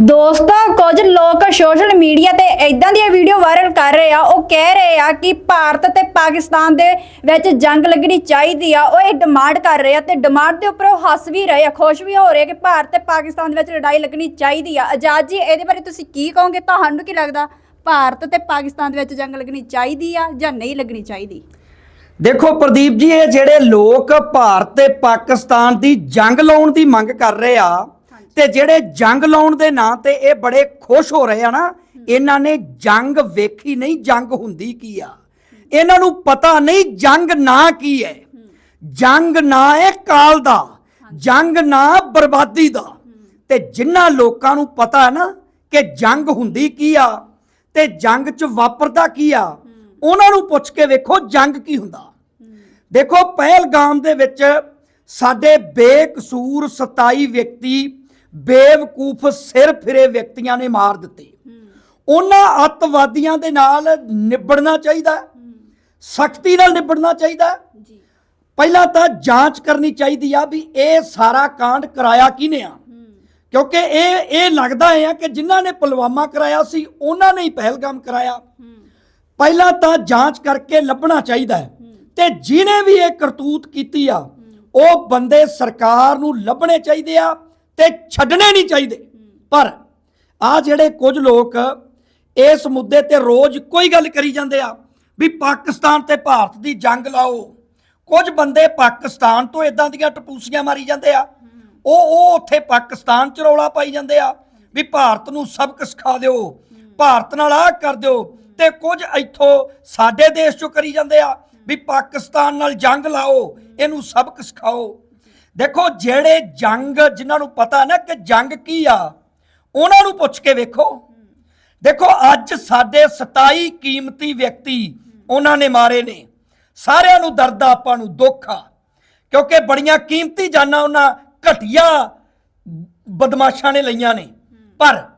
ਦੋਸਤੋ, ਕੁਝ ਲੋਕ ਸੋਸ਼ਲ ਮੀਡੀਆ ਤੇ ਇਦਾਂ ਦੀਆਂ ਵੀਡੀਓ ਵਾਇਰਲ ਕਰ ਰਹੇ ਆ, ਉਹ ਕਹਿ ਰਹੇ ਆ ਕਿ ਭਾਰਤ ਤੇ ਪਾਕਿਸਤਾਨ ਦੇ ਵਿੱਚ ਜੰਗ ਲੱਗਣੀ ਚਾਹੀਦੀ ਆ, ਉਹ ਇਹ ਡਿਮਾਂਡ ਕਰ ਰਹੇ ਆ ਤੇ ਡਿਮਾਂਡ ਦੇ ਉੱਪਰ ਉਹ ਹੱਸ ਵੀ ਰਹੇ ਆ, ਖੁਸ਼ ਵੀ ਹੋ ਰਹੇ ਆ ਕਿ ਭਾਰਤ ਤੇ ਪਾਕਿਸਤਾਨ ਦੇ ਵਿੱਚ ਲੜਾਈ ਲੱਗਣੀ ਚਾਹੀਦੀ ਆ। ਆਜ਼ਾਦ ਜੀ, ਇਹਦੇ ਬਾਰੇ ਤੁਸੀਂ ਕੀ ਕਹੋਗੇ? ਤੁਹਾਨੂੰ ਕੀ ਲੱਗਦਾ? ਭਾਰਤ ਤੇ ਪਾਕਿਸਤਾਨ ਦੇ ਵਿੱਚ ਜੰਗ ਲੱਗਣੀ ਚਾਹੀਦੀ ਆ ਜਾਂ ਨਹੀਂ ਲੱਗਣੀ ਚਾਹੀਦੀ? ਦੇਖੋ ਪ੍ਰਦੀਪ ਜੀ, ਇਹ ਜਿਹੜੇ ਲੋਕ ਭਾਰਤ ਤੇ ਪਾਕਿਸਤਾਨ ਦੀ ਜੰਗ ਲਾਉਣ ਦੀ ਮੰਗ ਕਰ ਰਹੇ ਆ ਤੇ ਜਿਹੜੇ ਜੰਗ ਲਾਉਣ ਦੇ ਨਾਂ ਤੇ ਇਹ ਬੜੇ ਖੁਸ਼ ਹੋ ਰਹੇ ਆ ਨਾ ਇਹਨਾਂ ਨੇ ਜੰਗ ਵੇਖੀ ਨਹੀਂ ਜੰਗ ਹੁੰਦੀ ਕੀ ਆ? ਇਹਨਾਂ ਨੂੰ ਪਤਾ ਨਹੀਂ ਜੰਗ ਨਾ ਕੀ ਹੈ। ਜੰਗ ਨਾ ਹੈ ਕਾਲ ਦਾ ਜੰਗ ਨਾ ਬਰਬਾਦੀ ਦਾ। ਤੇ ਜਿਨ੍ਹਾਂ ਲੋਕਾਂ ਨੂੰ ਪਤਾ ਹੈ ਨਾ ਕਿ ਜੰਗ ਹੁੰਦੀ ਕੀ ਆ ਤੇ ਜੰਗ 'ਚ ਵਾਪਰਦਾ ਕੀ ਆ ਉਹਨਾਂ ਨੂੰ ਪੁੱਛ ਕੇ ਵੇਖੋ ਜੰਗ ਕੀ ਹੁੰਦਾ। ਦੇਖੋ ਪਹਿਲਗਾਮ ਦੇ ਵਿੱਚ ਸਾਡੇ ਬੇਕਸੂਰ 27 ਵਿਅਕਤੀ ਬੇਵਕੂਫ ਸਿਰ ਫਿਰੇ ਵਿਅਕਤੀਆਂ ਨੇ ਮਾਰ ਦਿੱਤੇ। ਉਹਨਾਂ ਅੱਤਵਾਦੀਆਂ ਦੇ ਨਾਲ ਨਿਬੜਨਾ ਚਾਹੀਦਾ ਸਖਤੀ ਨਾਲ ਨਿਬੜਨਾ ਚਾਹੀਦਾ ਜੀ। ਪਹਿਲਾਂ ਤਾਂ ਜਾਂਚ ਕਰਨੀ ਚਾਹੀਦੀ ਆ ਵੀ ਇਹ ਸਾਰਾ ਕਾਂਡ ਕਰਾਇਆ ਕਿਹਨੇ ਆ? ਕਿਉਂਕਿ ਇਹ ਇਹ ਲੱਗਦਾ ਹੈ ਕਿ ਜਿਨ੍ਹਾਂ ਨੇ ਪੁਲਵਾਮਾ ਕਰਾਇਆ ਸੀ ਉਹਨਾਂ ਨੇ ਹੀ ਪਹਿਲਗਾਮ ਕਰਾਇਆ। ਪਹਿਲਾਂ ਤਾਂ ਜਾਂਚ ਕਰਕੇ ਲੱਭਣਾ ਚਾਹੀਦਾ ਤੇ ਜਿਨੇ ਵੀ ਇਹ ਕਰਤੂਤ ਕੀਤੀ ਆ ਉਹ ਬੰਦੇ ਸਰਕਾਰ ਨੂੰ ਲੱਭਣੇ ਚਾਹੀਦੇ ਆ। ਤੇ ਛੱਡਣੇ ਨਹੀਂ ਚਾਹੀਦੇ। ਪਰ ਆ ਜਿਹੜੇ ਕੁਝ ਲੋਕ ਇਸ ਮੁੱਦੇ ਤੇ ਰੋਜ਼ ਕੋਈ ਗੱਲ ਕਰੀ ਜਾਂਦੇ ਆ ਵੀ ਪਾਕਿਸਤਾਨ ਤੇ ਭਾਰਤ ਦੀ ਜੰਗ ਲਾਓ। ਕੁਝ ਬੰਦੇ ਪਾਕਿਸਤਾਨ ਤੋਂ ਇਦਾਂ ਦੀਆਂ ਟਪੂਸੀਆਂ ਮਾਰੀ ਜਾਂਦੇ ਆ। ਉਹ ਉਹ ਉੱਥੇ ਪਾਕਿਸਤਾਨ ਚ ਰੌਲਾ ਪਾਈ ਜਾਂਦੇ ਆ ਵੀ ਭਾਰਤ ਨੂੰ ਸਬਕ ਸਿਖਾ ਦਿਓ, ਭਾਰਤ ਨਾਲ ਆਹ ਕਰ ਦਿਓ ਤੇ ਕੁਝ ਇੱਥੋਂ ਸਾਡੇ ਦੇਸ਼ ਚੋਂ ਕਰੀ ਜਾਂਦੇ ਆ ਵੀ ਪਾਕਿਸਤਾਨ ਨਾਲ ਜੰਗ ਲਾਓ, ਇਹਨੂੰ ਸਬਕ ਸਿਖਾਓ। ਦੇਖੋ, ਜਿਹੜੇ ਜੰਗ ਜਿਨ੍ਹਾਂ ਨੂੰ ਪਤਾ ਨਾ ਕਿ ਜੰਗ ਕੀ ਆ, ਉਹਨਾਂ ਨੂੰ ਪੁੱਛ ਕੇ ਵੇਖੋ। ਦੇਖੋ, ਅੱਜ ਸਾਡੇ 27 ਕੀਮਤੀ ਵਿਅਕਤੀ ਉਹਨਾਂ ਨੇ ਮਾਰੇ ਨੇ। ਸਾਰਿਆਂ ਨੂੰ ਦਰਦ ਆ, ਆਪਾਂ ਨੂੰ ਦੁੱਖ ਆ। ਕਿਉਂਕਿ ਬੜੀਆਂ ਕੀਮਤੀ ਜਾਨਾਂ ਉਹਨਾਂ ਘਟੀਆ ਬਦਮਾਸ਼ਾਂ ਨੇ ਲਈਆਂ ਨੇ। ਪਰ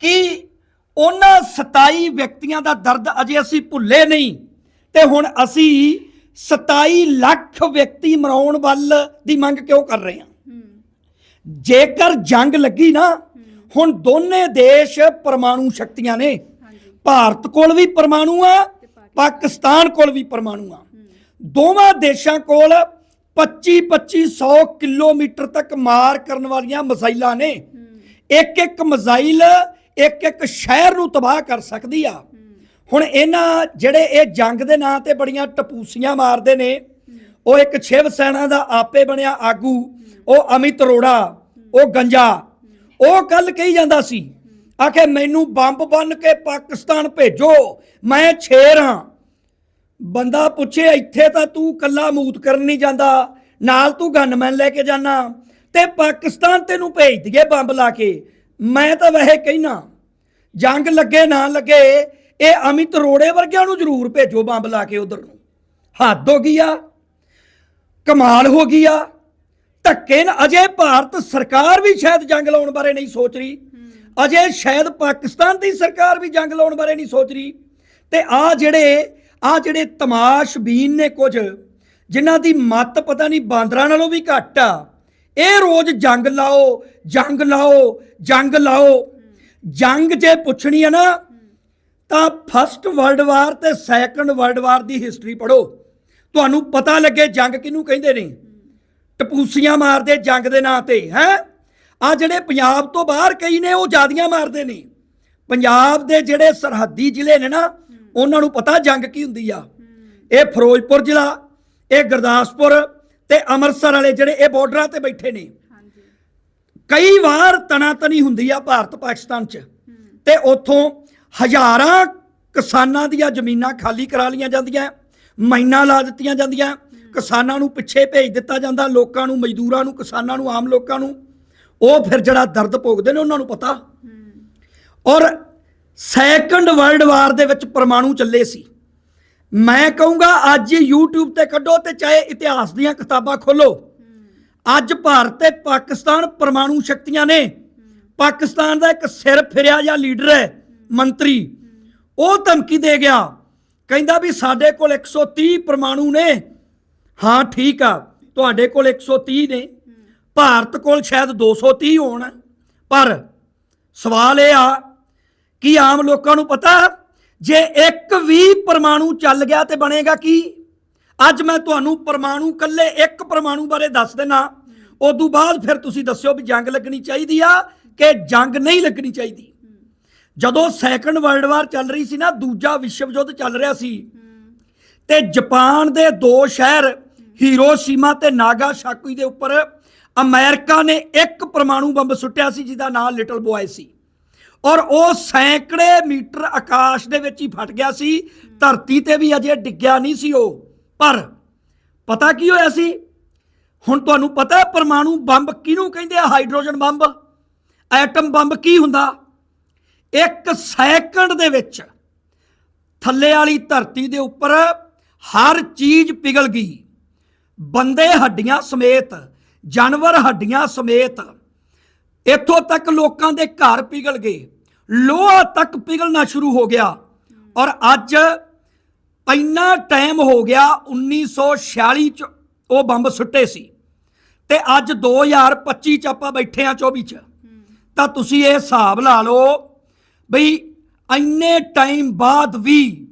ਕੀ ਉਹਨਾਂ 27 ਵਿਅਕਤੀਆਂ ਦਾ ਦਰਦ ਅਜੇ ਅਸੀਂ ਭੁੱਲੇ ਨਹੀਂ ਤੇ ਹੁਣ ਅਸੀਂ 27 ਲੱਖ ਵਿਅਕਤੀ ਮਰਾਉਣ ਵੱਲ ਦੀ ਮੰਗ ਕਿਉਂ ਕਰ ਰਹੇ ਹਾਂ। ਜੇਕਰ ਜੰਗ ਲੱਗੀ ਨਾ ਹੁਣ ਦੋਨੇ ਦੇਸ਼ ਪਰਮਾਣੂ ਸ਼ਕਤੀਆਂ ਨੇ। ਭਾਰਤ ਕੋਲ ਵੀ ਪਰਮਾਣੂ ਆ ਪਾਕਿਸਤਾਨ ਕੋਲ ਵੀ ਪਰਮਾਣੂ ਆ। ਦੋਵਾਂ ਦੇਸ਼ਾਂ ਕੋਲ 25 2500 ਕਿਲੋਮੀਟਰ ਤੱਕ ਮਾਰ ਕਰਨ ਵਾਲੀਆਂ ਮਿਸਾਈਲਾਂ ਨੇ। ਇੱਕ ਇੱਕ ਮਿਸਾਈਲ ਇੱਕ ਇੱਕ ਸ਼ਹਿਰ ਨੂੰ ਤਬਾਹ ਕਰ ਸਕਦੀ ਆ। ਹੁਣ ਇਹਨਾਂ ਜਿਹੜੇ ਇਹ ਜੰਗ ਦੇ ਨਾਂ ਤੇ ਬੜੀਆਂ ਟਪੂਸੀਆਂ ਮਾਰਦੇ ਨੇ, ਉਹ ਇੱਕ ਸ਼ਿਵ ਸੈਨਾ ਦਾ ਆਪੇ ਬਣਿਆ ਆਗੂ, ਉਹ ਅਮਿਤ ਅਰੋੜਾ, ਉਹ ਗੰਜਾ, ਉਹ ਕੱਲ ਕਹੀ ਜਾਂਦਾ ਸੀ, ਆਖੇ ਮੈਨੂੰ ਬੰਬ ਬੰਨ ਕੇ ਪਾਕਿਸਤਾਨ ਭੇਜੋ, ਮੈਂ ਛੇਰ ਹਾਂ। ਬੰਦਾ ਪੁੱਛੇ, ਇੱਥੇ ਤਾਂ ਤੂੰ ਕੱਲਾ ਮੂਤ ਕਰਨ ਨਹੀਂ ਜਾਂਦਾ, ਨਾਲ ਤੂੰ ਗਨਮੈਨ ਲੈ ਕੇ ਜਾਣਾ ਤੇ ਪਾਕਿਸਤਾਨ ਤੈਨੂੰ ਭੇਜ ਦਈਏ ਬੰਬ ਲਾ ਕੇ। ਮੈਂ ਤਾਂ ਵੈਸੇ ਕਹਿਣਾ ਜੰਗ ਲੱਗੇ ਨਾ ਲੱਗੇ ਇਹ ਅਮਿਤ ਰੋੜੇ ਵਰਗਿਆਂ ਨੂੰ ਜ਼ਰੂਰ ਭੇਜੋ ਬੰਬ ਲਾ ਕੇ ਉਧਰ ਨੂੰ। ਹੱਦ ਹੋ ਗਈ ਆ, ਕਮਾਲ ਹੋ ਗਈ ਆ। ਧੱਕੇ ਨਾਲ ਅਜੇ ਭਾਰਤ ਸਰਕਾਰ ਵੀ ਸ਼ਾਇਦ ਜੰਗ ਲਾਉਣ ਬਾਰੇ ਨਹੀਂ ਸੋਚ ਰਹੀ। ਅਜੇ ਸ਼ਾਇਦ ਪਾਕਿਸਤਾਨ ਦੀ ਸਰਕਾਰ ਵੀ ਜੰਗ ਲਾਉਣ ਬਾਰੇ ਨਹੀਂ ਸੋਚ ਰਹੀ। ਤੇ ਆ ਜਿਹੜੇ ਆ ਜਿਹੜੇ ਤਮਾਸ਼ਬੀਨ ਨੇ ਕੁਝ, ਜਿਨ੍ਹਾਂ ਦੀ ਮੱਤ ਪਤਾ ਨਹੀਂ ਬਾਂਦਰਾਂ ਨਾਲੋਂ ਵੀ ਘੱਟ ਆ। ਇਹ ਰੋਜ਼ ਜੰਗ ਲਾਓ ਜੰਗ ਲਾਓ ਜੰਗ ਲਾਓ। ਜੰਗ ਜੇ ਪੁੱਛਣੀ ਆ ਨਾ ਤਾਂ ਫਸਟ ਵਰਲਡ ਵਾਰ ਤੇ ਸੈਕੰਡ ਵਰਲਡ ਵਾਰ ਦੀ ਹਿਸਟਰੀ ਪੜੋ ਤੁਹਾਨੂੰ ਪਤਾ ਲੱਗੇ ਜੰਗ ਕਿਹਨੂੰ ਕਹਿੰਦੇ ਨੇ? ਟਪੂਸੀਆਂ ਮਾਰਦੇ ਜੰਗ ਦੇ ਨਾਂ ਤੇ ਹੈ? ਆ ਜਿਹੜੇ ਪੰਜਾਬ ਤੋਂ ਬਾਹਰ ਕਈ ਨੇ ਉਹ ਜਿਆਦੀਆਂ ਮਾਰਦੇ ਨੇ। ਪੰਜਾਬ ਦੇ ਜਿਹੜੇ ਸਰਹੱਦੀ ਜ਼ਿਲ੍ਹੇ ਨੇ ਨਾ ਉਹਨਾਂ ਨੂੰ ਪਤਾ ਜੰਗ ਕੀ ਹੁੰਦੀ ਆ। ਇਹ ਫਿਰੋਜ਼ਪੁਰ ਜ਼ਿਲ੍ਹਾ ਇਹ ਗੁਰਦਾਸਪੁਰ ਤੇ ਅੰਮ੍ਰਿਤਸਰ ਵਾਲੇ ਜਿਹੜੇ ਇਹ ਬਾਰਡਰਾਂ ਤੇ ਬੈਠੇ ਨੇ। ਕਈ ਵਾਰ ਤਣਾਤਣੀ ਹੁੰਦੀ ਆ ਭਾਰਤ ਪਾਕਿਸਤਾਨ 'ਚ ਤੇ ਉੱਥੋਂ ਹਜ਼ਾਰਾਂ ਕਿਸਾਨਾਂ ਦੀਆਂ ਜ਼ਮੀਨਾਂ ਖਾਲੀ ਕਰਾ ਲੀਆਂ ਜਾਂਦੀਆਂ, ਮਾਈਨਾਂ ਲਾ ਦਿੱਤੀਆਂ ਜਾਂਦੀਆਂ, ਕਿਸਾਨਾਂ ਨੂੰ ਪਿੱਛੇ ਭੇਜ ਦਿੱਤਾ ਜਾਂਦਾ, ਲੋਕਾਂ ਨੂੰ, ਮਜ਼ਦੂਰਾਂ ਨੂੰ, ਕਿਸਾਨਾਂ ਨੂੰ, ਆਮ ਲੋਕਾਂ ਨੂੰ। ਉਹ ਫਿਰ ਜਿਹੜਾ ਦਰਦ ਭੋਗਦੇ ਨੇ ਉਹਨਾਂ ਨੂੰ ਪਤਾ। ਔਰ ਸੈਕੰਡ ਵਰਲਡ ਵਾਰ ਦੇ ਵਿੱਚ ਪਰਮਾਣੂ ਚੱਲੇ ਸੀ। ਮੈਂ ਕਹੂੰਗਾ, ਅੱਜ YouTube ਤੇ ਕੱਢੋ ਤੇ ਚਾਹੇ ਇਤਿਹਾਸ ਦੀਆਂ ਕਿਤਾਬਾਂ ਖੋਲੋ। ਅੱਜ ਭਾਰਤ ਤੇ ਪਾਕਿਸਤਾਨ ਪਰਮਾਣੂ ਸ਼ਕਤੀਆਂ ਨੇ। ਪਾਕਿਸਤਾਨ ਦਾ ਇੱਕ ਸਿਰ ਫਿਰਿਆ ਜਾਂ ਲੀਡਰ ਹੈ। ਮੰਤਰੀ। ਉਹ ਧਮਕੀ ਦੇ ਗਿਆ। ਕਹਿੰਦਾ ਵੀ ਸਾਡੇ ਕੋਲ 130 ਪਰਮਾਣੂ ਨੇ। ਹਾਂ, ਠੀਕ ਆ। ਤੁਹਾਡੇ ਕੋਲ 130 ਨੇ। ਭਾਰਤ ਕੋਲ ਸ਼ਾਇਦ 230 ਹੋਣ। ਪਰ ਸਵਾਲ ਇਹ ਆ ਕਿ ਆਮ ਲੋਕਾਂ ਨੂੰ ਪਤਾ ਜੇ ਇੱਕ ਵੀ ਪਰਮਾਣੂ ਚੱਲ ਗਿਆ ਤੇ ਬਣੇਗਾ ਕੀ? ਅੱਜ ਮੈਂ ਤੁਹਾਨੂੰ ਪਰਮਾਣੂ ਕੱਲੇ ਇੱਕ ਪਰਮਾਣੂ ਬਾਰੇ ਦੱਸ ਦੇਣਾ ਤੋਂ ਬਾਅਦ ਫਿਰ ਤੁਸੀਂ ਦੱਸਿਓ ਵੀ ਜੰਗ ਲੱਗਣੀ ਚਾਹੀਦੀ ਆ ਕਿ ਜੰਗ ਨਹੀਂ ਲੱਗਣੀ ਚਾਹੀਦੀ। ਜਦੋਂ ਸੈਕੰਡ ਵਰਲਡ ਵਾਰ ਚੱਲ ਰਹੀ ਸੀ ਨਾ, ਦੂਜਾ ਵਿਸ਼ਵ ਯੁੱਧ ਚੱਲ ਰਿਹਾ ਸੀ। ਤੇ ਜਾਪਾਨ ਦੇ ਦੋ ਸ਼ਹਿਰ, ਹੀਰੋਸ਼ੀਮਾ ਤੇ ਨਾਗਾਸਾਕੀ ਦੇ ਉੱਪਰ ਅਮਰੀਕਾ ਨੇ ਇੱਕ ਪਰਮਾਣੂ ਬੰਬ ਸੁੱਟਿਆ ਸੀ, ਜਿਹਦਾ ਨਾਮ ਲਿਟਲ ਬॉय ਸੀ। ਔਰ ਉਹ ਸੈਂਕੜੇ ਮੀਟਰ ਆਕਾਸ਼ ਦੇ ਵਿੱਚ ਹੀ ਫਟ ਗਿਆ ਸੀ। ਧਰਤੀ ਤੇ ਵੀ ਅਜੇ ਡਿੱਗਿਆ ਨਹੀਂ ਸੀ ਉਹ। ਪਰ ਪਤਾ ਕੀ ਹੋਇਆ ਸੀ? ਹੁਣ ਤੁਹਾਨੂੰ ਪਤਾ ਹੈ, ਪਰਮਾਣੂ ਬੰਬ ਕਿਹਨੂੰ ਕਹਿੰਦੇ ਆ? Hydrogen bomb? ਐਟਮ ਬੰਬ ਕੀ ਹੁੰਦਾ? ਇੱਕ ਸੈਕਿੰਡ ਦੇ ਵਿੱਚ ਥੱਲੇ ਵਾਲੀ ਧਰਤੀ ਦੇ ਉੱਪਰ ਹਰ ਚੀਜ਼ ਪਿਘਲ ਗਈ। ਬੰਦੇ ਹੱਡੀਆਂ ਸਮੇਤ, ਜਾਨਵਰ ਹੱਡੀਆਂ ਸਮੇਤ ਇੱਥੋਂ ਤੱਕ ਲੋਕਾਂ ਦੇ ਘਰ ਪਿਘਲ ਗਏ। ਲੋਹਾ ਤੱਕ ਪਿਘਲਣਾ ਸ਼ੁਰੂ ਹੋ ਗਿਆ ਔਰ ਅੱਜ ਇੰਨਾ ਟਾਈਮ ਹੋ ਗਿਆ 1946 ਚ ਉਹ ਬੰਬ ਸੁੱਟੇ ਸੀ ਤੇ ਅੱਜ 2025 ਚ ਆਪਾਂ ਬੈਠੇ ਆ 24 ਚ। ਤਾਂ ਤੁਸੀਂ ਇਹ ਹਿਸਾਬ ਲਾ ਲਓ ਬਈ ਇੰਨੇ ਟਾਈਮ ਬਾਅਦ ਵੀ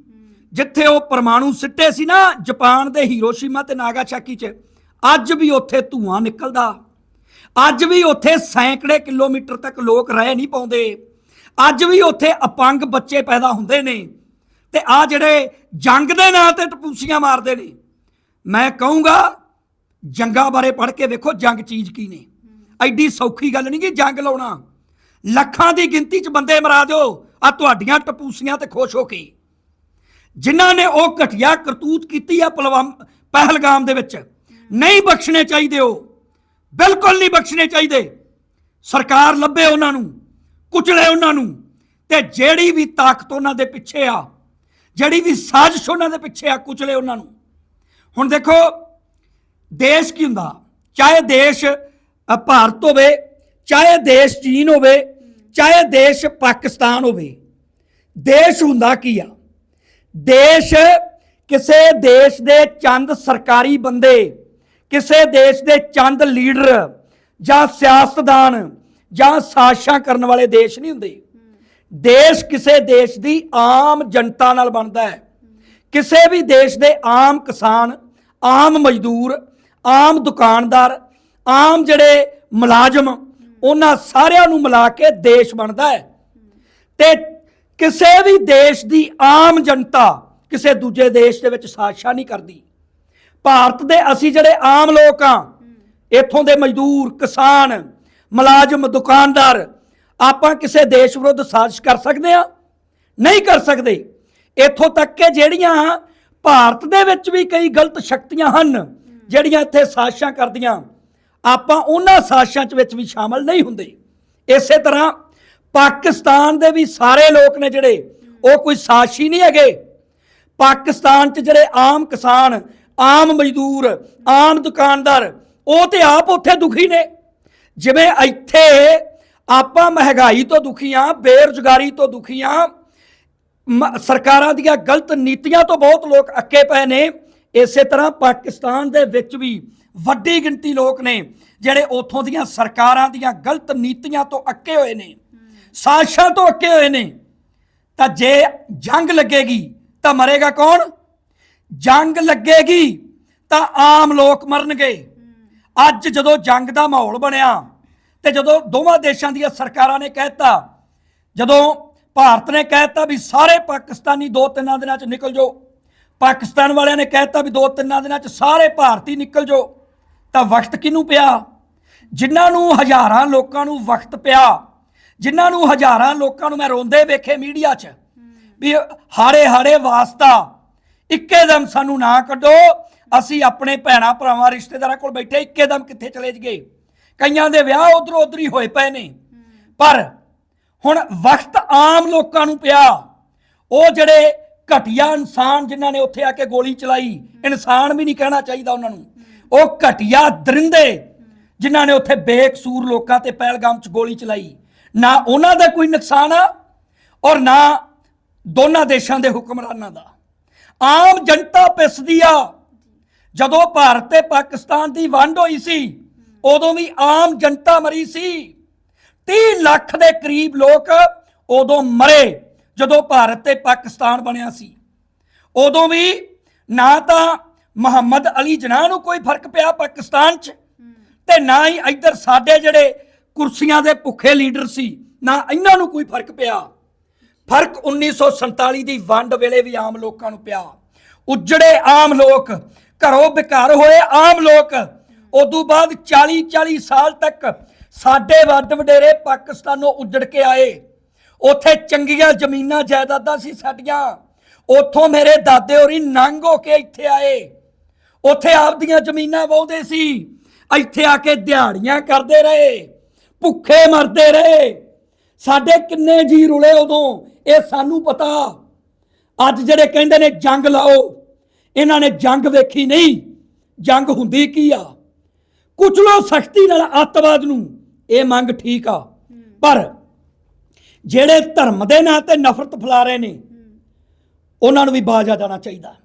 ਜਿੱਥੇ ਉਹ ਪਰਮਾਣੂ ਸਿੱਟੇ ਸੀ ਨਾ ਜਾਪਾਨ ਦੇ ਹੀਰੋਸ਼ੀਮਾ ਤੇ ਨਾਗਾਸਾਕੀ 'ਚ, ਅੱਜ ਵੀ ਉੱਥੇ ਧੂਆਂ ਨਿਕਲਦਾ। ਅੱਜ ਵੀ ਉੱਥੇ ਸੈਂਕੜੇ ਕਿਲੋਮੀਟਰ ਤੱਕ ਲੋਕ ਰਹਿ ਨਹੀਂ ਪਾਉਂਦੇ। ਅੱਜ ਵੀ ਉੱਥੇ ਅਪੰਗ ਬੱਚੇ ਪੈਦਾ ਹੁੰਦੇ ਨੇ ਤੇ ਆ ਜਿਹੜੇ ਜੰਗ ਦੇ ਨਾਂ ਤੇ ਟਪੂਸੀਆਂ ਮਾਰਦੇ ਨੇ, ਮੈਂ ਕਹੂੰਗਾ ਜੰਗਾਂ ਬਾਰੇ ਪੜ੍ਹ ਕੇ ਵੇਖੋ ਜੰਗ ਚੀਜ਼ ਕੀ ਨੇ। ਐਡੀ ਸੌਖੀ ਗੱਲ ਨਹੀਂ ਕਿ ਜੰਗ ਲਾਉਣਾ। ਲੱਖਾਂ ਦੀ ਗਿਣਤੀ 'ਚ ਬੰਦੇ ਮਰਾ ਦਿਓ। ਆ ਤੁਹਾਡੀਆਂ ਟਪੂਸੀਆਂ ਤੇ ਖੁਸ਼ ਹੋ ਕੇ। ਜਿਨ੍ਹਾਂ ਨੇ ਉਹ ਘਟਿਆ ਕਰਤੂਤ ਕੀਤੀ ਆ ਪਲਵਾਮ, ਪਹਿਲਗਾਮ ਦੇ ਵਿੱਚ। ਨਹੀਂ ਬਖਸ਼ਣੇ ਚਾਹੀਦੇ ਉਹ। ਬਿਲਕੁਲ ਨਹੀਂ ਬਖਸ਼ਣੇ ਚਾਹੀਦੇ। ਸਰਕਾਰ ਲੱਭੇ ਉਹਨਾਂ ਨੂੰ, ਕੁਚਲੇ ਉਹਨਾਂ ਨੂੰ। ਤੇ ਜਿਹੜੀ ਵੀ ਤਾਕਤ ਉਹਨਾਂ ਦੇ ਪਿੱਛੇ ਆ, ਜਿਹੜੀ ਵੀ ਸਾਜ਼ਿਸ਼ ਉਹਨਾਂ ਦੇ ਪਿੱਛੇ ਆ, ਕੁਚਲੇ ਉਹਨਾਂ ਨੂੰ। ਹੁਣ ਦੇਖੋ, ਦੇਸ਼ ਕੀ ਹੁੰਦਾ? ਚਾਹੇ ਦੇਸ਼ ਭਾਰਤ ਹੋਵੇ, ਚਾਹੇ ਦੇਸ਼ ਚੀਨ ਹੋਵੇ ਚਾਹੇ ਦੇਸ਼ ਪਾਕਿਸਤਾਨ ਹੋਵੇ, ਦੇਸ਼ ਹੁੰਦਾ ਕੀ ਆ? ਦੇਸ਼ ਕਿਸੇ ਦੇਸ਼ ਦੇ ਚੰਦ ਸਰਕਾਰੀ ਬੰਦੇ, ਕਿਸੇ ਦੇਸ਼ ਦੇ ਚੰਦ ਲੀਡਰ ਜਾਂ ਸਿਆਸਤਦਾਨ ਜਾਂ ਸਾਸ਼ਾਂ ਕਰਨ ਵਾਲੇ ਦੇਸ਼ ਨਹੀਂ ਹੁੰਦੇ। ਦੇਸ਼ ਕਿਸੇ ਦੇਸ਼ ਦੀ ਆਮ ਜਨਤਾ ਨਾਲ ਬਣਦਾ ਹੈ। ਕਿਸੇ ਵੀ ਦੇਸ਼ ਦੇ ਆਮ ਕਿਸਾਨ, ਆਮ ਮਜ਼ਦੂਰ, ਆਮ ਦੁਕਾਨਦਾਰ, ਆਮ ਜਿਹੜੇ ਮੁਲਾਜ਼ਮ ਉਹਨਾਂ ਸਾਰਿਆਂ ਨੂੰ ਮਿਲਾ ਕੇ ਦੇਸ਼ ਬਣਦਾ ਹੈ। ਤੇ ਕਿਸੇ ਵੀ ਦੇਸ਼ ਦੀ ਆਮ ਜਨਤਾ ਕਿਸੇ ਦੂਜੇ ਦੇਸ਼ ਦੇ ਵਿੱਚ ਸਾਜ਼ਿਸ਼ਾਂ ਨਹੀਂ ਕਰਦੀ। ਭਾਰਤ ਦੇ ਅਸੀਂ ਜਿਹੜੇ ਆਮ ਲੋਕ ਆ ਇੱਥੋਂ ਦੇ ਮਜ਼ਦੂਰ, ਕਿਸਾਨ, ਮੁਲਾਜ਼ਮ, ਦੁਕਾਨਦਾਰ, ਆਪਾਂ ਕਿਸੇ ਦੇਸ਼ ਵਿਰੁੱਧ ਸਾਜ਼ਿਸ਼ ਕਰ ਸਕਦੇ ਆ ਨਹੀਂ ਕਰ ਸਕਦੇ। ਇੱਥੋਂ ਤੱਕ ਕਿ ਜਿਹੜੀਆਂ ਭਾਰਤ ਦੇ ਵਿੱਚ ਵੀ ਕਈ ਗਲਤ ਸ਼ਕਤੀਆਂ ਹਨ, ਜਿਹੜੀਆਂ ਇੱਥੇ ਸਾਜ਼ਿਸ਼ਾਂ ਕਰਦੀਆਂ ਆਪਾਂ ਉਹਨਾਂ ਸਾਜ਼ਿਸ਼ਾਂ ਚ ਵਿੱਚ ਵੀ ਸ਼ਾਮਲ ਨਹੀਂ ਹੁੰਦੇ। ਇਸੇ ਤਰ੍ਹਾਂ ਪਾਕਿਸਤਾਨ ਦੇ ਵੀ ਸਾਰੇ ਲੋਕ ਨੇ ਜਿਹੜੇ, ਉਹ ਕੋਈ ਸਾਜ਼ਿਸ਼ੀ ਨਹੀਂ ਹੈਗੇ। ਪਾਕਿਸਤਾਨ 'ਚ ਜਿਹੜੇ ਆਮ ਕਿਸਾਨ, ਆਮ ਮਜ਼ਦੂਰ, ਆਮ ਦੁਕਾਨਦਾਰ, ਉਹ ਤੇ ਆਪ ਉੱਥੇ ਦੁਖੀ ਨੇ। ਜਿਵੇਂ ਇੱਥੇ ਆਪਾਂ ਮਹਿੰਗਾਈ ਤੋਂ ਦੁਖੀ ਆ ਬੇਰੁਜ਼ਗਾਰੀ ਤੋਂ ਦੁਖੀ ਆ ਮ- ਸਰਕਾਰਾਂ ਦੀਆਂ ਗਲਤ ਨੀਤੀਆਂ ਤੋਂ ਬਹੁਤ ਲੋਕ ਅੱਕੇ ਪਏ ਨੇ। ਇਸੇ ਤਰ੍ਹਾਂ ਪਾਕਿਸਤਾਨ ਦੇ ਵਿੱਚ ਵੀ ਵੱਡੀ ਗਿਣਤੀ ਲੋਕ ਨੇ ਜਿਹੜੇ ਉਥੋਂ ਦੀਆਂ ਸਰਕਾਰਾਂ ਦੀਆਂ ਗਲਤ ਨੀਤੀਆਂ ਤੋਂ ਅੱਕੇ ਹੋਏ ਨੇ, ਸਾਜ਼ਿਸ਼ਾਂ ਤੋਂ ਅੱਕੇ ਹੋਏ ਨੇ। ਤਾਂ ਜੇ ਜੰਗ ਲੱਗੇਗੀ ਤਾਂ ਮਰੇਗਾ ਕੌਣ? ਜੰਗ ਲੱਗੇਗੀ ਤਾਂ ਆਮ ਲੋਕ ਮਰਨਗੇ। ਅੱਜ ਜਦੋਂ ਜੰਗ ਦਾ ਮਾਹੌਲ ਬਣਿਆ ਤੇ ਜਦੋਂ ਦੋਵਾਂ ਦੇਸ਼ਾਂ ਦੀਆਂ ਸਰਕਾਰਾਂ ਨੇ ਕਹਿਤਾ, ਜਦੋਂ ਭਾਰਤ ਨੇ ਕਹਿਤਾ ਵੀ ਸਾਰੇ ਪਾਕਿਸਤਾਨੀ ਦੋ ਤਿੰਨਾਂ ਦਿਨਾਂ 'ਚ ਨਿਕਲ ਜਾਓ ਪਾਕਿਸਤਾਨ ਵਾਲਿਆਂ ਨੇ ਕਹਿਤਾ ਵੀ ਦੋ ਤਿੰਨਾਂ ਦਿਨਾਂ 'ਚ ਸਾਰੇ ਭਾਰਤੀ ਨਿਕਲ ਜਾਓ। ਤਾਂ ਵਕਤ ਕਿਹਨੂੰ ਪਿਆ? ਜਿਨ੍ਹਾਂ ਨੂੰ ਹਜ਼ਾਰਾਂ ਲੋਕਾਂ ਨੂੰ ਵਕਤ ਪਿਆ, ਜਿਨ੍ਹਾਂ ਨੂੰ ਹਜ਼ਾਰਾਂ ਲੋਕਾਂ ਨੂੰ ਮੈਂ ਰੋਂਦੇ ਵੇਖੇ ਮੀਡੀਆ 'ਚ, ਵੀ ਹਾੜੇ ਹਾੜੇ ਵਾਸਤਾ ਇੱਕੇਦਮ ਸਾਨੂੰ ਨਾ ਕੱਢੋ, ਅਸੀਂ ਆਪਣੇ ਭੈਣਾ ਭਰਾਵਾਂ ਰਿਸ਼ਤੇਦਾਰਾਂ ਕੋਲ ਬੈਠੇ ਇੱਕੇਦਮ ਕਿੱਥੇ ਚਲੇ ਜਗੇ ਕਈਆਂ ਦੇ ਵਿਆਹ ਉਧਰੋਂ ਉਧਰ ਹੀ ਹੋਏ ਪਏ ਨੇ। ਪਰ ਹੁਣ ਵਕਤ ਆਮ ਲੋਕਾਂ ਨੂੰ ਪਿਆ। ਉਹ ਜਿਹੜੇ ਘਟੀਆ ਇਨਸਾਨ ਜਿਨ੍ਹਾਂ ਨੇ ਉੱਥੇ ਆ ਕੇ ਗੋਲੀ ਚਲਾਈ, ਇਨਸਾਨ ਵੀ ਨਹੀਂ ਕਹਿਣਾ ਚਾਹੀਦਾ ਉਹਨਾਂ ਨੂੰ। ਉਹ ਘਟੀਆ ਦਰਿੰਦੇ ਜਿਨ੍ਹਾਂ ਨੇ ਉੱਥੇ ਬੇਕਸੂਰ ਲੋਕਾਂ ਤੇ ਪਹਿਲਗਾਮ 'ਚ ਗੋਲੀ ਚਲਾਈ। ਨਾ ਉਹਨਾਂ ਦਾ ਕੋਈ ਨੁਕਸਾਨ ਆ ਔਰ ਨਾ ਦੋਨਾਂ ਦੇਸ਼ਾਂ ਦੇ ਹੁਕਮਰਾਨਾਂ ਦਾ। ਆਮ ਜਨਤਾ ਪਿਸਦੀ ਆ, ਜਦੋਂ ਭਾਰਤ ਤੇ ਪਾਕਿਸਤਾਨ ਦੀ ਵੰਡ ਹੋਈ ਸੀ, ਉਦੋਂ ਵੀ ਆਮ ਜਨਤਾ ਮਰੀ ਸੀ। 30 ਲੱਖ ਦੇ ਕਰੀਬ ਲੋਕ ਉਦੋਂ ਮਰੇ। ਜਦੋਂ ਭਾਰਤ ਤੇ ਪਾਕਿਸਤਾਨ ਬਣਿਆ ਸੀ, ਉਦੋਂ ਵੀ ਨਾ ਤਾਂ ਮੁਹੰਮਦ ਅਲੀ ਜਨਾਹ ਨੂੰ ਕੋਈ ਫ਼ਰਕ ਪਿਆ ਪਾਕਿਸਤਾਨ 'ਚ ਤੇ ਨਾ ਹੀ ਇੱਧਰ ਸਾਡੇ ਜਿਹੜੇ ਕੁਰਸੀਆਂ ਦੇ ਭੁੱਖੇ ਲੀਡਰ ਸੀ, ਨਾ ਇਹਨਾਂ ਨੂੰ ਕੋਈ ਫ਼ਰਕ ਪਿਆ। ਫ਼ਰਕ 1947 ਦੀ ਵੰਡ ਵੇਲੇ ਵੀ ਆਮ ਲੋਕਾਂ ਨੂੰ ਪਿਆ। ਉੱਜੜੇ ਆਮ ਲੋਕ, ਘਰੋਂ ਬੇਕਾਰ ਹੋਏ ਆਮ ਲੋਕ, ਉਦੋਂ ਬਾਅਦ 40 40 ਸਾਲ ਤੱਕ ਸਾਡੇ ਵੱਡ ਵਡੇਰੇ ਪਾਕਿਸਤਾਨੋਂ ਉੱਜੜ ਕੇ ਆਏ। ਉੱਥੇ ਚੰਗੀਆਂ ਜ਼ਮੀਨਾਂ ਜਾਇਦਾਦਾਂ ਸੀ ਸਾਡੀਆਂ। ਉੱਥੋਂ ਮੇਰੇ ਦਾਦੇ ਹੋਰੀ ਨੰਗ ਹੋ ਕੇ ਇੱਥੇ ਆਏ। ਉੱਥੇ ਆਪਦੀਆਂ ਜ਼ਮੀਨਾਂ ਵਾਹੁੰਦੇ ਸੀ। ਇੱਥੇ ਆ ਕੇ ਦਿਹਾੜੀਆਂ ਕਰਦੇ ਰਹੇ, ਭੁੱਖੇ ਮਰਦੇ ਰਹੇ। ਸਾਡੇ ਕਿੰਨੇ ਜੀ ਰੁਲੇ ਉਦੋਂ, ਇਹ ਸਾਨੂੰ ਪਤਾ। ਅੱਜ ਜਿਹੜੇ ਕਹਿੰਦੇ ਨੇ ਜੰਗ ਲਾਓ, ਇਹਨਾਂ ਨੇ ਜੰਗ ਵੇਖੀ ਨਹੀਂ। ਜੰਗ ਹੁੰਦੀ ਕੀ ਆ? ਕੁਚਲੋ ਸਖਤੀ ਨਾਲ ਅੱਤਵਾਦ ਨੂੰ, ਇਹ ਮੰਗ ਠੀਕ ਆ। ਪਰ ਜਿਹੜੇ ਧਰਮ ਦੇ ਨਾਂ ਤੇ ਨਫ਼ਰਤ ਫੈਲਾ ਰਹੇ ਨੇ ਉਹਨਾਂ ਨੂੰ ਵੀ ਬਾਜ਼ ਜਾਣਾ ਚਾਹੀਦਾ।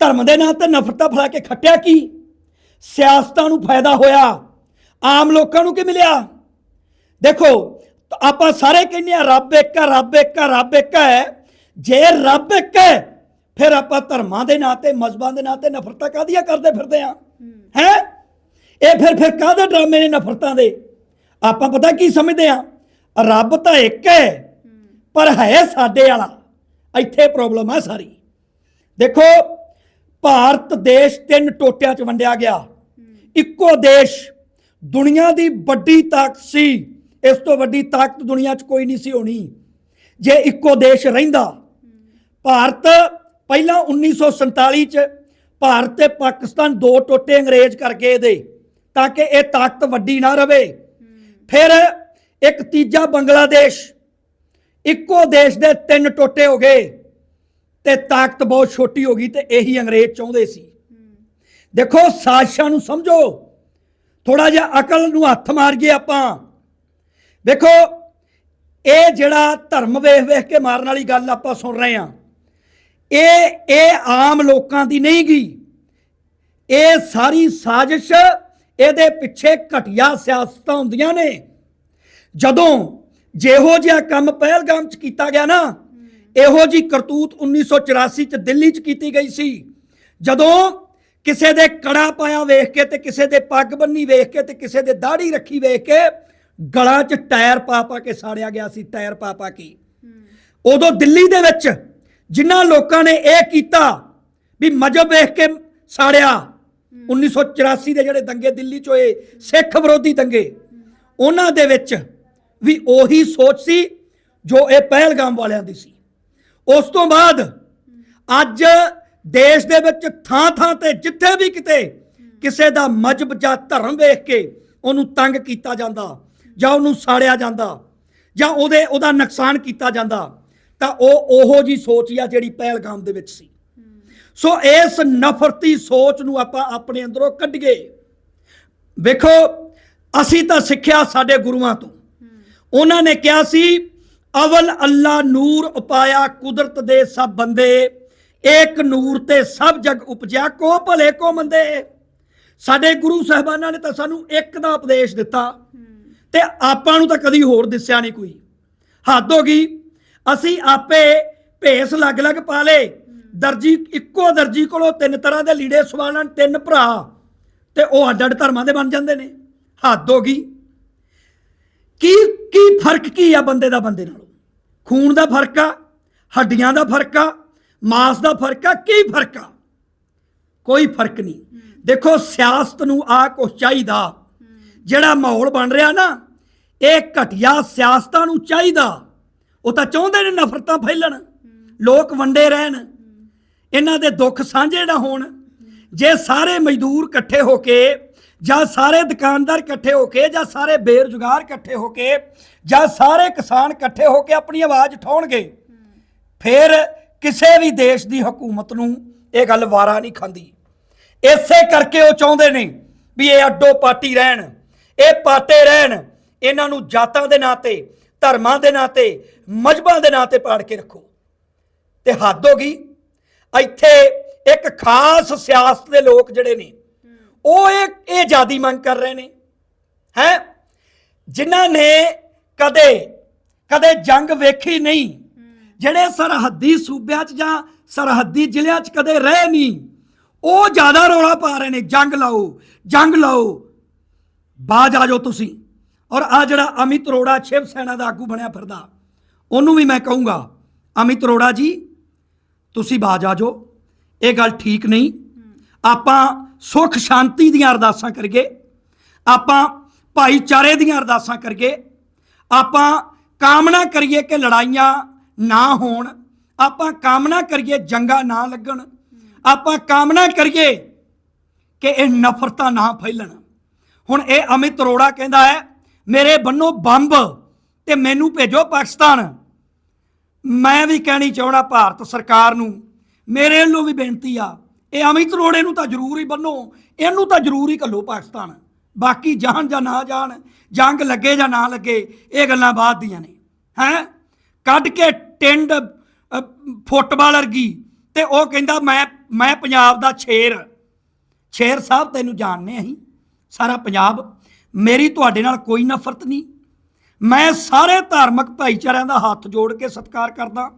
ਧਰਮ ਦੇ ਨਾਂ ਤੇ ਨਫ਼ਰਤਾਂ ਫੈਲਾ ਕੇ ਖੱਟਿਆ ਕੀ? ਸਿਆਸਤਾਂ ਨੂੰ ਫਾਇਦਾ ਹੋਇਆ। ਆਮ ਲੋਕਾਂ ਨੂੰ ਕੀ ਮਿਲਿਆ? ਦੇਖੋ ਆਪਾਂ ਸਾਰੇ ਕਹਿੰਦੇ ਆ ਰੱਬ ਇੱਕ ਹੈ ਰੱਬ ਇੱਕ ਹੈ ਰੱਬ ਇੱਕ ਹੈ। ਜੇ ਰੱਬ ਇੱਕ ਹੈ ਫਿਰ ਆਪਾਂ ਧਰਮਾਂ ਦੇ ਨਾਂ ਤੇ ਮਜ਼ਹਬਾਂ ਦੇ ਨਾਂ ਤੇ ਨਫ਼ਰਤਾਂ ਕਾਹਦੀਆਂ ਕਰਦੇ ਫਿਰਦੇ ਆ ਹੈ। ਇਹ ਫਿਰ ਫਿਰ ਕਾਹਦੇ ਡਰਾਮੇ ਨੇ ਨਫ਼ਰਤਾਂ ਦੇ? ਆਪਾਂ ਪਤਾ ਕੀ ਸਮਝਦੇ ਆ ਰੱਬ ਤਾਂ ਇੱਕ ਹੈ, ਪਰ ਹੈ ਸਾਡੇ ਵਾਲਾ। ਇੱਥੇ ਪ੍ਰੋਬਲਮ ਹੈ ਸਾਰੀ। ਦੇਖੋ, ਭਾਰਤ ਦੇਸ਼ ਤਿੰਨ ਟੋਟਿਆਂ 'ਚ ਵੰਡਿਆ ਗਿਆ। ਇੱਕੋ ਦੇਸ਼, ਦੁਨੀਆ ਦੀ ਵੱਡੀ ਤਾਕਤ ਸੀ। ਇਸ ਤੋਂ ਵੱਡੀ ਤਾਕਤ ਦੁਨੀਆ 'ਚ ਕੋਈ ਨਹੀਂ ਸੀ ਹੋਣੀ। ਜੇ ਇੱਕੋ ਦੇਸ਼ ਰਹਿੰਦਾ, ਭਾਰਤ ਪਹਿਲਾਂ 1947 'ਚ ਭਾਰਤ ਤੇ ਪਾਕਿਸਤਾਨ ਦੋ ਟੋਟੇ ਅੰਗਰੇਜ਼ ਕਰਕੇ ਇਹਦੇ ਤਾਂ ਕਿ ਇਹ ਤਾਕਤ ਵੱਡੀ ਨਾ ਰਵੇ। ਫਿਰ ਇੱਕ ਤੀਜਾ ਬੰਗਲਾਦੇਸ਼। ਇੱਕੋ ਦੇਸ਼ ਦੇ ਤਿੰਨ ਟੋਟੇ ਹੋ ਗਏ ਤੇ ਤਾਕਤ ਬਹੁਤ ਛੋਟੀ ਹੋ ਗਈ ਤੇ ਇਹੀ ਅੰਗਰੇਜ਼ ਚਾਹੁੰਦੇ ਸੀ। ਦੇਖੋ, ਸਾਜ਼ਿਸ਼ਾਂ ਨੂੰ ਸਮਝੋ। ਥੋੜਾ ਜਿਹਾ ਅਕਲ ਨੂੰ ਹੱਥ ਮਾਰ ਗਏ ਆਪਾਂ। ਦੇਖੋ, ਇਹ ਜਿਹੜਾ ਧਰਮ ਵੇਖ ਵੇਖ ਕੇ ਮਾਰਨ ਵਾਲੀ ਗੱਲ ਆਪਾਂ ਸੁਣ ਰਹੇ ਹਾਂ। ਇਹ ਇਹ ਆਮ ਲੋਕਾਂ ਦੀ ਨਹੀਂ ਗੀ। ਇਹ ਸਾਰੀ ਸਾਜ਼ਿਸ਼ ਇਹਦੇ ਪਿੱਛੇ ਘਟੀਆ ਸਿਆਸਤਾਂ ਹੁੰਦੀਆਂ ਨੇ। ਜਦੋਂ ਜਿਹੋ ਜਿਹਾ ਕੰਮ ਪਹਿਲਗਾਮ ਚ ਕੀਤਾ ਗਿਆ ਨਾ, ਇਹੋ ਜੀ ਕਰਤੂਤ 1984 ਚ ਦਿੱਲੀ ਚ ਕੀਤੀ ਗਈ ਸੀ। ਜਦੋਂ ਕਿਸੇ ਦੇ ਕੜਾ ਪਾਇਆ ਵੇਖ ਕੇ ਤੇ ਕਿਸੇ ਦੇ ਪੱਗ ਬੰਨੀ ਵੇਖ ਕੇ ਤੇ ਕਿਸੇ ਦੇ ਦਾੜੀ ਰੱਖੀ ਵੇਖ ਕੇ ਗਲਾਂ 'ਚ ਟਾਇਰ ਪਾ ਪਾ ਕੇ ਸਾੜਿਆ ਗਿਆ ਸੀ, ਟਾਇਰ ਪਾ ਪਾ ਕੇ। ਉਦੋਂ ਦਿੱਲੀ ਦੇ ਵਿੱਚ ਜਿਨ੍ਹਾਂ ਲੋਕਾਂ ਨੇ ਇਹ ਕੀਤਾ ਵੀ ਮਜਬ ਵੇਖ ਕੇ ਸਾੜਿਆ 1984 ਦੇ ਜਿਹੜੇ ਦੰਗੇ ਦਿੱਲੀ 'ਚ ਹੋਏ, ਸਿੱਖ ਵਿਰੋਧੀ ਦੰਗੇ, ਉਹਨਾਂ ਦੇ ਵਿੱਚ ਵੀ ਉਹੀ ਸੋਚ ਸੀ ਜੋ ਇਹ ਪਹਿਲਗਾਮ ਵਾਲਿਆਂ ਦੀ ਸੀ। ਉਸ ਤੋਂ ਬਾਅਦ ਅੱਜ ਦੇਸ਼ ਦੇ ਵਿੱਚ ਥਾਂ ਥਾਂ ਤੇ ਜਿੱਥੇ ਵੀ ਕਿਤੇ ਕਿਸੇ ਦਾ ਮਜਬ ਜਾਂ ਧਰਮ ਵੇਖ ਕੇ ਉਹਨੂੰ ਤੰਗ ਕੀਤਾ ਜਾਂਦਾ ਜਾਂ ਉਹਨੂੰ ਸਾੜਿਆ ਜਾਂਦਾ ਜਾਂ ਉਹਦੇ, ਉਹਦਾ ਨੁਕਸਾਨ ਕੀਤਾ ਜਾਂਦਾ, ਤਾਂ ਉਹ ਉਹੋ ਜੀ ਸੋਚ ਆ ਜਿਹੜੀ ਪਹਿਲਗਾਮ ਦੇ ਵਿੱਚ ਸੀ। ਸੋ ਇਸ ਨਫ਼ਰਤੀ ਸੋਚ ਨੂੰ ਆਪਾਂ ਆਪਣੇ ਅੰਦਰੋਂ ਕੱਢੀਏ। ਵੇਖੋ, ਅਸੀਂ ਤਾਂ ਸਿੱਖਿਆ ਸਾਡੇ ਗੁਰੂਆਂ ਤੋਂ। ਉਹਨਾਂ ਨੇ ਕਿਹਾ ਸੀ, ਅਵਲ ਅੱਲਾ ਨੂਰ ਉਪਾਇਆ ਕੁਦਰਤ ਦੇ ਸਭ ਬੰਦੇ, ਏਕ ਨੂਰ ਤੇ ਸਭ ਜਗ ਉਪਜਿਆ, ਕੋ ਭਲੇ, ਕੋ ਮੰਦੇ। ਸਾਡੇ ਗੁਰੂ ਸਾਹਿਬਾਨਾਂ ਨੇ ਤਾਂ ਸਾਨੂੰ ਇੱਕ ਦਾ ਉਪਦੇਸ਼ ਦਿੱਤਾ। ਤੇ ਆਪਾਂ ਨੂੰ ਤਾਂ ਕਦੀ ਹੋਰ ਦਿਸਿਆ ਨਹੀਂ ਕੋਈ। ਹੱਦ ਹੋ ਗਈ। ਅਸੀਂ ਆਪੇ ਭੇਸ ਲੱਗ-ਲੱਗ ਪਾ ਲੇ ਦਰਜੀ, ਇੱਕੋ ਦਰਜੀ ਕੋਲੋਂ ਤਿੰਨ ਤਰ੍ਹਾਂ ਦੇ ਲੀੜੇ ਸਵਾਲਣ ਤਿੰਨ ਭਰਾ। ਤੇ ਉਹ ਅੱਡ-ਅੱਡ ਧਰਮਾਂ ਦੇ ਬਣ ਜਾਂਦੇ ਨੇ। ਹੱਦ ਹੋ ਗਈ। ਕੀ ਕੀ ਫ਼ਰਕ ਕੀ ਆ ਬੰਦੇ ਦਾ ਬੰਦੇ ਨਾਲੋਂ? ਖੂਨ ਦਾ ਫ਼ਰਕ ਆ ਹੱਡੀਆਂ ਦਾ ਫ਼ਰਕ ਆ ਮਾਸ ਦਾ ਫ਼ਰਕ ਆ ਕੀ ਫ਼ਰਕ ਆ? ਕੋਈ ਫ਼ਰਕ ਨਹੀਂ। ਦੇਖੋ ਸਿਆਸਤ ਨੂੰ ਆ ਕੁਛ ਚਾਹੀਦਾ। ਜਿਹੜਾ ਮਾਹੌਲ ਬਣ ਰਿਹਾ ਨਾ ਇਹ ਘਟਿਆ ਸਿਆਸਤਾਂ ਨੂੰ ਚਾਹੀਦਾ। ਉਹ ਤਾਂ ਚਾਹੁੰਦੇ ਨੇ ਨਫ਼ਰਤਾਂ ਫੈਲਣ। ਲੋਕ ਵੰਡੇ ਰਹਿਣ। ਇਹਨਾਂ ਦੇ ਦੁੱਖ ਸਾਂਝੇ ਨਾ ਹੋਣ। ਜੇ ਸਾਰੇ ਮਜ਼ਦੂਰ ਇਕੱਠੇ ਹੋ ਕੇ ਜਾਂ ਸਾਰੇ ਦੁਕਾਨਦਾਰ ਇਕੱਠੇ ਹੋ ਕੇ ਜਾਂ ਸਾਰੇ ਬੇਰੁਜ਼ਗਾਰ ਇਕੱਠੇ ਹੋ ਕੇ ਜਾਂ ਸਾਰੇ ਕਿਸਾਨ ਇਕੱਠੇ ਹੋ ਕੇ ਆਪਣੀ ਆਵਾਜ਼ ਉਠਾਉਣਗੇ, ਫਿਰ ਕਿਸੇ ਵੀ ਦੇਸ਼ ਦੀ ਹਕੂਮਤ ਨੂੰ ਇਹ ਗੱਲ ਵਾਰਾ ਨਹੀਂ ਖਾਂਦੀ। ਇਸੇ ਕਰਕੇ ਉਹ ਚਾਹੁੰਦੇ ਨੇ ਵੀ ਇਹ ਅੱਡੋ ਪਾਟੀ ਰਹਿਣ, ਇਹ ਪਾਟੇ ਰਹਿਣ, ਇਹਨਾਂ ਨੂੰ ਜਾਤਾਂ ਦੇ ਨਾਂ ਤੇ, ਧਰਮਾਂ ਦੇ ਨਾਂ ਤੇ, ਮਜ਼ਹਬਾਂ ਦੇ ਨਾਂ ਤੇ ਪਾੜ ਕੇ ਰੱਖੋ। ਤੇ ਹੱਦ ਹੋ ਗਈ। ਇੱਥੇ ਇੱਕ ਖਾਸ ਸਿਆਸਤ ਦੇ ਲੋਕ ਜਿਹੜੇ ਨੇ ਉਹ ਇਹ ਇਹ ਜਿਆਦੀ ਮੰਗ ਕਰ ਰਹੇ ਨੇ, ਹੈ? ਜਿਨ੍ਹਾਂ ਨੇ ਕਦੇ ਕਦੇ ਜੰਗ ਵੇਖੀ ਨਹੀਂ, ਜਿਹੜੇ ਸਰਹੱਦੀ ਸੂਬਿਆਂ 'ਚ ਜਾਂ ਸਰਹੱਦੀ ਜ਼ਿਲ੍ਹਿਆਂ 'ਚ ਕਦੇ ਰਹੇ ਨਹੀਂ, ਉਹ ਜ਼ਿਆਦਾ ਰੌਲਾ ਪਾ ਰਹੇ ਨੇ, ਜੰਗ ਲਾਓ ਜੰਗ ਲਾਓ। ਬਾਜ ਆ ਜਾਓ ਤੁਸੀਂ। ਔਰ ਆ ਜਿਹੜਾ ਅਮਿਤ ਅਰੋੜਾ ਸ਼ਿਵ ਸੈਨਾ ਦਾ ਆਗੂ ਬਣਿਆ ਫਿਰਦਾ, ਉਹਨੂੰ ਵੀ ਮੈਂ ਕਹੂੰਗਾ, ਅਮਿਤ ਅਰੋੜਾ ਜੀ, ਤੁਸੀਂ ਬਾਜ ਆ ਜਾਓ, ਇਹ ਗੱਲ ਠੀਕ ਨਹੀਂ। ਆਪਾਂ ਸੁਖ ਸ਼ਾਂਤੀ ਦੀਆਂ ਅਰਦਾਸਾਂ ਕਰੀਏ, ਆਪਾਂ ਭਾਈਚਾਰੇ ਦੀਆਂ ਅਰਦਾਸਾਂ ਕਰੀਏ, ਆਪਾਂ ਕਾਮਨਾ ਕਰੀਏ ਕਿ ਲੜਾਈਆਂ ਨਾ ਹੋਣ, ਆਪਾਂ ਕਾਮਨਾ ਕਰੀਏ ਜੰਗਾਂ ਨਾ ਲੱਗਣ, ਆਪਾਂ ਕਾਮਨਾ ਕਰੀਏ ਕਿ ਇਹ ਨਫ਼ਰਤਾਂ ਨਾ ਫੈਲਣ। ਹੁਣ ਇਹ ਅਮਿਤ ਅਰੋੜਾ ਕਹਿੰਦਾ ਹੈ, ਮੇਰੇ ਬੰਨੋ ਬੰਬ ਤੇ ਮੈਨੂੰ ਭੇਜੋ ਪਾਕਿਸਤਾਨ। ਮੈਂ ਵੀ ਕਹਿਣੀ ਚਾਹਣਾ ਭਾਰਤ ਸਰਕਾਰ ਨੂੰ, ਮੇਰੇ ਵੱਲੋਂ ਵੀ ਬੇਨਤੀ ਆ ਇਹ ਅਮਿਤ ਅਰੋੜੇ ਨੂੰ ਤਾਂ ਜ਼ਰੂਰ ਹੀ ਬੰਨੋ। ਇਹਨੂੰ ਤਾਂ ਜ਼ਰੂਰ ਹੀ ਕੱਲੋ ਪਾਕਿਸਤਾਨ। ਬਾਕੀ ਜਾਣ ਜਾਂ ਨਾ ਜਾਣ ਜੰਗ ਲੱਗੇ ਜਾਂ ਨਾ ਲੱਗੇ ਇਹ ਗੱਲਾਂ ਬਾਅਦ ਦੀਆਂ ਨੇ। ਹੈ? ਕੱਢ ਕੇ ਟਿੰਡ ਅ, ਫੁੱਟਬਾਲ ਵਰਗੀ। ਤੇ ਉਹ ਕਹਿੰਦਾ ਮੈਂ ਮੈਂ ਪੰਜਾਬ ਦਾ ਛੇਰ ਛੇਰ ਸਾਹਿਬ ਤੈਨੂੰ ਜਾਣਨੇ ਅਸੀਂ। ਸਾਰਾ ਪੰਜਾਬ। ਮੇਰੀ ਤੁਹਾਡੇ ਨਾਲ ਕੋਈ ਨਫ਼ਰਤ ਨਹੀਂ। ਮੈਂ ਸਾਰੇ ਧਾਰਮਿਕ ਭਾਈਚਾਰਿਆਂ ਦਾ ਹੱਥ ਜੋੜ ਕੇ ਸਤਿਕਾਰ ਕਰਦਾ।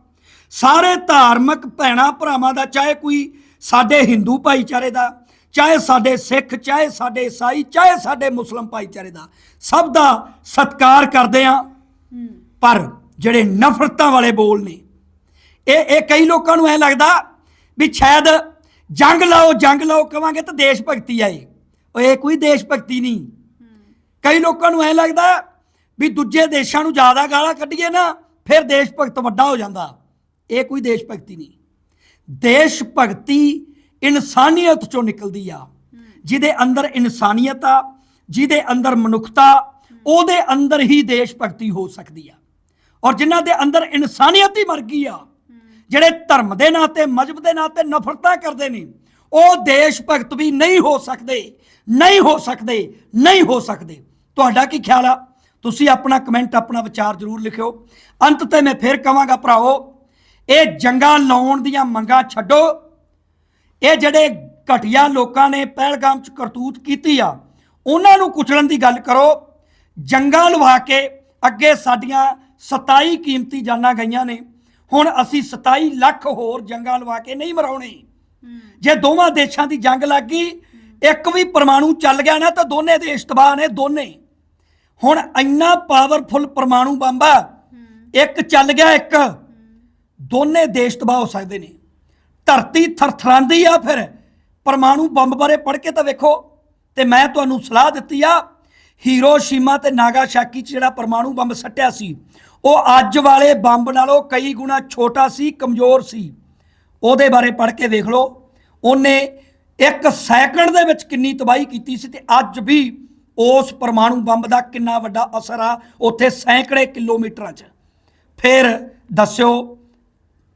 ਸਾਰੇ ਧਾਰਮਿਕ ਭੈਣਾ ਭਰਾਵਾਂ ਦਾ ਚਾਹੇ ਕੋਈ ਸਾਡੇ ਹਿੰਦੂ ਭਾਈਚਾਰੇ ਦਾ ਚਾਹੇ ਸਾਡੇ ਸਿੱਖ ਚਾਹੇ ਸਾਡੇ ਈਸਾਈ ਚਾਹੇ ਸਾਡੇ ਮੁਸਲਮ ਭਾਈਚਾਰੇ ਦਾ ਸਭ ਦਾ ਸਤਿਕਾਰ ਕਰਦੇ ਆ ਪਰ ਜਿਹੜੇ ਨਫ਼ਰਤਾਂ ਵਾਲੇ ਬੋਲ ਨੇ ਇਹ ਇਹ ਕਈ ਲੋਕਾਂ ਨੂੰ ਐ ਲੱਗਦਾ ਵੀ ਸ਼ਾਇਦ ਜੰਗ ਲਾਓ ਜੰਗ ਲਾਓ ਕਵਾਂਗੇ ਤਾਂ ਦੇਸ਼ ਭਗਤੀ ਆਏ। ਉਹ ਇਹ ਕੋਈ ਦੇਸ਼ ਭਗਤੀ ਨਹੀਂ। ਕਈ ਲੋਕਾਂ ਨੂੰ ਐ ਲੱਗਦਾ ਵੀ ਦੂਜੇ ਦੇਸ਼ਾਂ ਨੂੰ ਜ਼ਿਆਦਾ ਗਾਲਾਂ ਕੱਢੀਏ ਨਾ ਫਿਰ ਦੇਸ਼ ਭਗਤ ਵੱਡਾ ਹੋ ਜਾਂਦਾ। ਇਹ ਕੋਈ ਦੇਸ਼ ਭਗਤੀ ਨਹੀਂ। ਦੇਸ਼ ਭਗਤੀ ਇਨਸਾਨੀਅਤ ਚੋਂ ਨਿਕਲਦੀ ਆ। ਜਿਹਦੇ ਅੰਦਰ ਇਨਸਾਨੀਅਤ ਆ, ਜਿਹਦੇ ਅੰਦਰ ਮਨੁੱਖਤਾ, ਉਹਦੇ ਅੰਦਰ ਹੀ ਦੇਸ਼ ਭਗਤੀ ਹੋ ਸਕਦੀ ਆ। ਔਰ ਜਿਨ੍ਹਾਂ ਦੇ ਅੰਦਰ ਇਨਸਾਨੀਅਤ ਹੀ ਮਰ ਗਈ ਆ, ਜਿਹੜੇ ਧਰਮ ਦੇ ਨਾਂ ਤੇ ਮਜਹਬ ਦੇ ਨਾਂ ਤੇ ਨਫ਼ਰਤਾਂ ਕਰਦੇ ਨੇ, ਉਹ ਦੇਸ਼ ਭਗਤ ਵੀ ਨਹੀਂ ਹੋ ਸਕਦੇ, ਨਹੀਂ ਹੋ ਸਕਦੇ, ਨਹੀਂ ਹੋ ਸਕਦੇ। ਤੁਹਾਡਾ ਕੀ ਖਿਆਲ ਆ? ਤੁਸੀਂ ਆਪਣਾ ਕਮੈਂਟ, ਆਪਣਾ ਵਿਚਾਰ ਜ਼ਰੂਰ ਲਿਖਿਓ। ਅੰਤ ਤੇ ਮੈਂ ਫੇਰ ਕਹਾਂਗਾ ਭਰਾਓ ਇਹ ਜੰਗਾਂ ਲਾਉਣ ਦੀਆਂ ਮੰਗਾਂ ਛੱਡੋ। ਇਹ ਜਿਹੜੇ ਘਟੀਆ ਲੋਕਾਂ ਨੇ ਪਹਿਲਗਾਮ ਚ ਕਰਤੂਤ ਕੀਤੀ ਆ ਉਹਨਾਂ ਨੂੰ ਕੁਚਲਣ ਦੀ ਗੱਲ ਕਰੋ। ਜੰਗਾਂ ਲਵਾ ਕੇ ਅੱਗੇ ਸਾਡੀਆਂ 27 ਕੀਮਤੀ ਜਾਨਾਂ ਗਈਆਂ ਨੇ। ਹੁਣ ਅਸੀਂ 27 ਲੱਖ ਹੋਰ ਜੰਗਾਂ ਲਵਾ ਕੇ ਨਹੀਂ ਮਰਾਉਣੇ। ਜੇ ਦੋਵਾਂ ਦੇਸ਼ਾਂ ਦੀ ਜੰਗ ਲੱਗ ਗਈ ਇੱਕ ਵੀ ਪਰਮਾਣੂ ਚੱਲ ਗਿਆ ਨਾ ਤਾਂ ਦੋਨੇ ਦੇਸ਼ ਤਬਾਹ ਨੇ ਦੋਨੇ। ਹੁਣ ਇੰਨਾ ਪਾਵਰਫੁਲ ਪਰਮਾਣੂ ਬੰਬ ਆ ਇੱਕ ਚੱਲ ਗਿਆ ਇੱਕ। ਦੋਨੇ ਦੇਸ਼ ਤਬਾਹ ਹੋ ਸਕਦੇ ਨੇ। ਧਰਤੀ ਥਰਥਰਾਂਦੀ ਆ ਫਿਰ। ਪਰਮਾਣੂ ਬੰਬ ਬਾਰੇ ਪੜ੍ਹ ਕੇ ਤਾਂ ਵੇਖੋ। ਤੇ ਮੈਂ ਤੁਹਾਨੂੰ ਸਲਾਹ ਦਿੱਤੀ ਆ, ਹੀਰੋਸ਼ੀਮਾ ਤੇ ਨਾਗਾਸਾਕੀ 'ਚ ਜਿਹੜਾ ਪਰਮਾਣੂ ਬੰਬ ਸੱਟਿਆ ਸੀ, ਉਹ ਅੱਜ ਵਾਲੇ ਬੰਬ ਨਾਲੋਂ ਕਈ ਗੁਣਾ ਛੋਟਾ ਸੀ, ਕਮਜ਼ੋਰ ਸੀ। ਉਹਦੇ ਬਾਰੇ ਪੜ੍ਹ ਕੇ ਵੇਖ ਲਓ। ਉਹਨੇ ਇੱਕ ਸੈਕਿੰਡ ਦੇ ਵਿੱਚ ਕਿੰਨੀ ਤਬਾਹੀ ਕੀਤੀ ਸੀ ਤੇ ਅੱਜ ਵੀ ਉਸ ਪਰਮਾਣੂ ਬੰਬ ਦਾ ਕਿੰਨਾ ਵੱਡਾ ਅਸਰ ਆ, ਉੱਥੇ ਸੈਂਕੜੇ ਕਿਲੋਮੀਟਰਾਂ 'ਚ। ਫਿਰ ਦੱਸਿਓ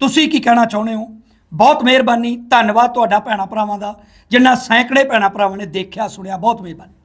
ਤੁਸੀਂ ਕੀ ਕਹਿਣਾ ਚਾਹੁੰਦੇ ਹੋ? ਬਹੁਤ ਮਿਹਰਬਾਨੀ, ਧੰਨਵਾਦ ਤੁਹਾਡਾ ਭੈਣਾ ਭਰਾਵਾਂ ਦਾ, ਜਿੰਨਾ ਸੈਂਕੜੇ ਭੈਣਾ ਭਰਾਵਾਂ ਨੇ ਦੇਖਿਆ, ਸੁਣਿਆ, ਬਹੁਤ ਮਿਹਰਬਾਨੀ।